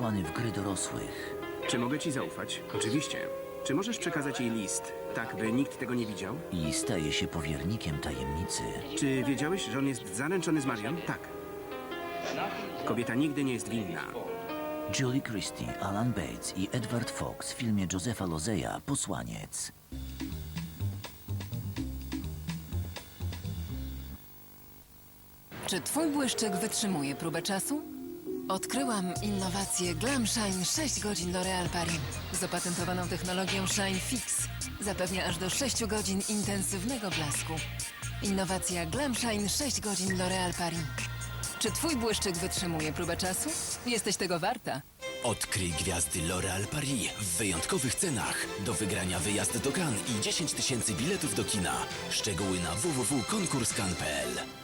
uwikłany w gry dorosłych. Czy mogę ci zaufać? Oczywiście. Czy możesz przekazać jej list, tak by nikt tego nie widział? I staje się powiernikiem tajemnicy. Czy wiedziałeś, że on jest zaręczony z Marią? Tak. Kobieta nigdy nie jest winna. Julie Christie, Alan Bates i Edward Fox w filmie Josepha Lozeya Posłaniec. Czy twój błyszczyk wytrzymuje próbę czasu? Odkryłam innowację Glam Shine 6 godzin L'Oréal Paris z opatentowaną technologią Shine Fix. Zapewnia aż do 6 godzin intensywnego blasku. Innowacja Glam Shine 6 godzin L'Oréal Paris. Czy twój błyszczyk wytrzymuje próbę czasu? Jesteś tego warta. Odkryj gwiazdy L'Oréal Paris w wyjątkowych cenach. Do wygrania wyjazd do Cannes i 10 tysięcy biletów do kina. Szczegóły na www.konkurskan.pl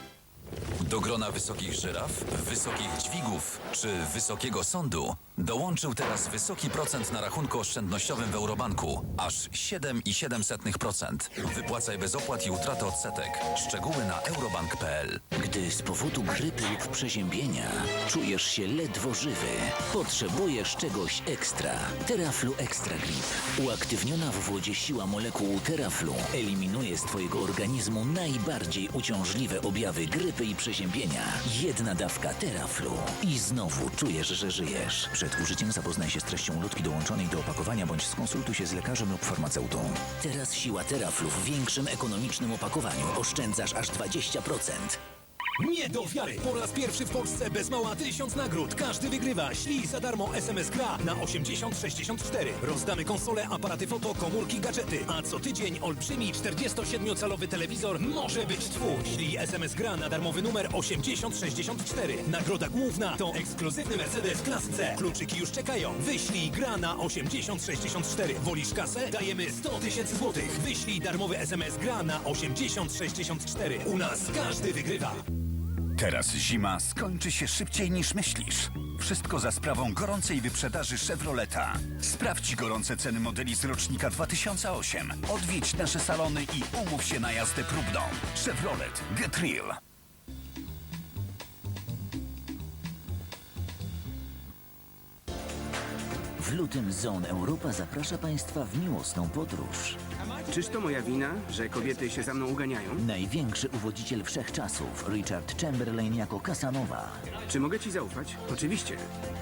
Do grona wysokich żyraf, wysokich dźwigów czy wysokiego sądu dołączył teraz wysoki procent na rachunku oszczędnościowym w Eurobanku. Aż 7,7%. Wypłacaj bez opłat i utraty odsetek. Szczegóły na eurobank.pl Gdy z powodu grypy lub przeziębienia czujesz się ledwo żywy, potrzebujesz czegoś ekstra. Teraflu Extra Grip. Uaktywniona w wodzie siła molekuł Teraflu eliminuje z twojego organizmu najbardziej uciążliwe objawy grypy i przeziębienia. Jedna dawka Teraflu i znowu czujesz, że żyjesz. Przed użyciem zapoznaj się z treścią lotki dołączonej do opakowania bądź skonsultuj się z lekarzem lub farmaceutą. Teraz siła Teraflu w większym ekonomicznym opakowaniu. Oszczędzasz aż 20%. Nie do wiary! Po raz pierwszy w Polsce bez mała tysiąc nagród. Każdy wygrywa. Ślij za darmo SMS gra na 8064. Rozdamy konsole, aparaty foto, komórki, gadżety. A co tydzień olbrzymi 47-calowy telewizor może być twój. Ślij SMS gra na darmowy numer 8064. Nagroda główna to ekskluzywny Mercedes Class C. Kluczyki już czekają. Wyślij gra na 8064. Wolisz kasę? Dajemy 100 tysięcy złotych. Wyślij darmowy SMS gra na 8064. U nas każdy wygrywa. Teraz zima skończy się szybciej niż myślisz. Wszystko za sprawą gorącej wyprzedaży Chevroleta. Sprawdź gorące ceny modeli z rocznika 2008. Odwiedź nasze salony i umów się na jazdę próbną. Chevrolet. Get real. W lutym Zone Europa zaprasza Państwa w miłosną podróż. Czyż to moja wina, że kobiety się za mną uganiają? Największy uwodziciel wszechczasów, Richard Chamberlain jako Casanova. Czy mogę ci zaufać? Oczywiście.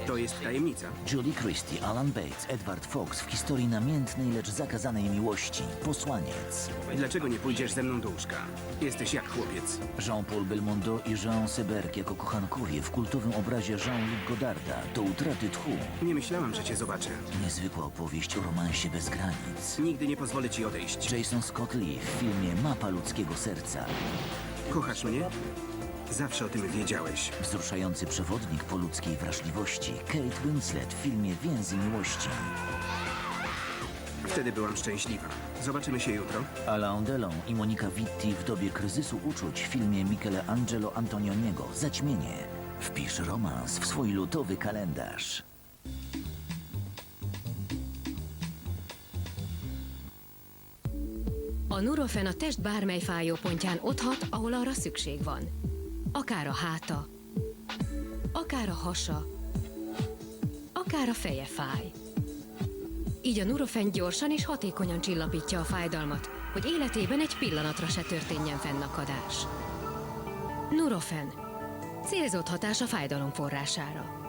To jest tajemnica. Julie Christie, Alan Bates, Edward Fox w historii namiętnej, lecz zakazanej miłości. Posłaniec. Dlaczego nie pójdziesz ze mną do łóżka? Jesteś jak chłopiec. Jean-Paul Belmondo i Jean Seberg jako kochankowie w kultowym obrazie Jean-Luc Godarda do utraty tchu. Nie myślałam, że cię zobaczę. Niezwykła opowieść o romansie bez granic. Nigdy nie pozwolę ci odejść. Jason Scott Lee w filmie Mapa ludzkiego serca. Kochasz mnie? Zawsze o tym wiedziałeś. Wzruszający przewodnik po ludzkiej wrażliwości. Kate Winslet w filmie Więzy miłości. Wtedy byłam szczęśliwa. Zobaczymy się jutro. Alain Delon i Monika Vitti w dobie kryzysu uczuć w filmie Michelangelo Antonioniego Zaćmienie. Wpisz romans w swój lutowy kalendarz. A Nurofen a test bármely fájó pontján ott hat, ahol arra szükség van. Akár a háta, akár a hasa, akár a feje fáj. Így a Nurofen gyorsan és hatékonyan csillapítja a fájdalmat, hogy életében egy pillanatra se történjen fennakadás. Nurofen. Célzott hatás a fájdalom forrására.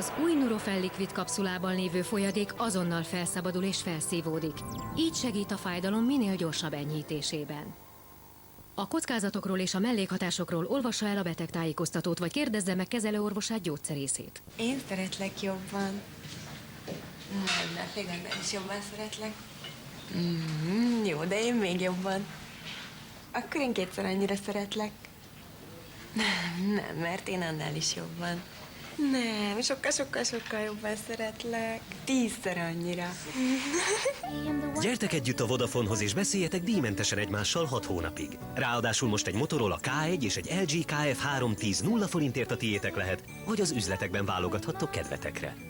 Az új Nurofen Liquid kapszulában lévő folyadék azonnal felszabadul és felszívódik. Így segít a fájdalom minél gyorsabb enyhítésében. A kockázatokról és a mellékhatásokról olvassa el a betegtájékoztatót, vagy kérdezze meg kezelőorvosát gyógyszerészét. Én szeretlek jobban. Ne félj, annál is jobban szeretlek. Mm, jó, de én még jobban. Akkor én kétszer annyira szeretlek. Nem, mert én annál is jobban. Nem, sokkal, sokkal, sokkal jobban szeretlek. Tízszer annyira. Gyertek együtt a Vodafonehoz és beszéljetek díjmentesen egymással 6 hónapig. Ráadásul most egy Motorola K1 és egy LG KF310 0 forintért a tiétek lehet, vagy az üzletekben válogathattok kedvetekre.